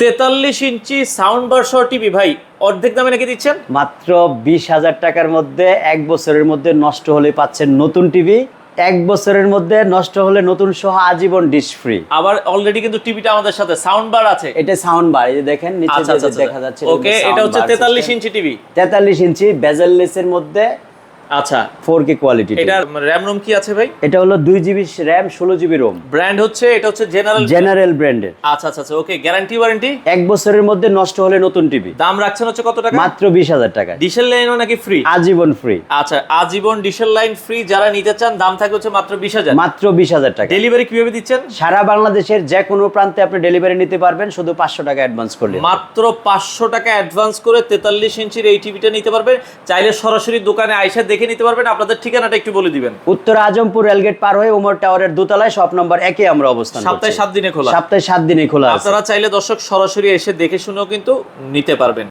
তেতাল্লিশ ইঞ্চি sound bar সহ TV. ভাই অর্ধেক দামে নাকি দিচ্ছেন? মাত্র বিশ হাজার টাকার মধ্যে এক বছরের মধ্যে নষ্ট হলে পাচ্ছেন নতুন টিভি। এক বছরের মধ্যে নষ্ট হলে নতুন সহ আজীবন ডিশ ফ্রি আবার অলরেডি কিন্তু টিভিটা আমাদের সাথে সাউন্ড বার আছে। এটা সাউন্ড বার এই যে দেখেন নিচে আচ্ছা আচ্ছা যে দেখা যাচ্ছে ওকে এটা হচ্ছে তেতাল্লিশ ইঞ্চি টিভি। তেতাল্লিশ ইঞ্চি বেজাললেসের মধ্যে আচ্ছা কোয়ালিটি রোম কি আছে ভাই? এটা হলো ব্র্যান্ড হচ্ছে এটা হচ্ছে জেনারেল জেনারেল ব্র্যান্ডের আচ্ছা আচ্ছা আচ্ছা ওকে গ্যারান্টি ওয়ারেন্টি এক বছরের মধ্যে নষ্ট হলে নতুন টিভি। দাম রাখছেন হচ্ছে কত টাকা? মাত্র বিশ হাজার টাকা ডিশেল লাইনও নাকি ফ্রি আজীবন ফ্রি আচ্ছা আজীবন ডিশেল লাইন ফ্রি যারা নিতে চান দাম থাকবে হচ্ছে মাত্র বিশ হাজার। মাত্র বিশ হাজার টাকা। ডেলিভারি কীভাবে দিচ্ছেন? সারা বাংলাদেশের যে কোনো প্রান্তে আপনি ডেলিভারি নিতে পারবেন শুধু পাঁচশো টাকা অ্যাডভান্স করলে। মাত্র পাঁচশো টাকা অ্যাডভান্স করে তেতাল্লিশ ইঞ্চির এই টিভিটা নিতে পারবেন চাইলে সরাসরি দোকানে আইসা দেখে নিতে পারবেন আপনাদের ঠিকানাটা একটু বলে দিবেন। উত্তর আজমপুর রেলগেট পার হয়ে উমর টাওয়ারের দোতলায় শপ নম্বর একে আমরা অবস্থান সপ্তাহে সাত দিনে খোলা। সপ্তাহে সাত দিনে খোলা আপনারা চাইলে দর্শক সরাসরি এসে দেখে শুনেও কিন্তু নিতে পারবেন।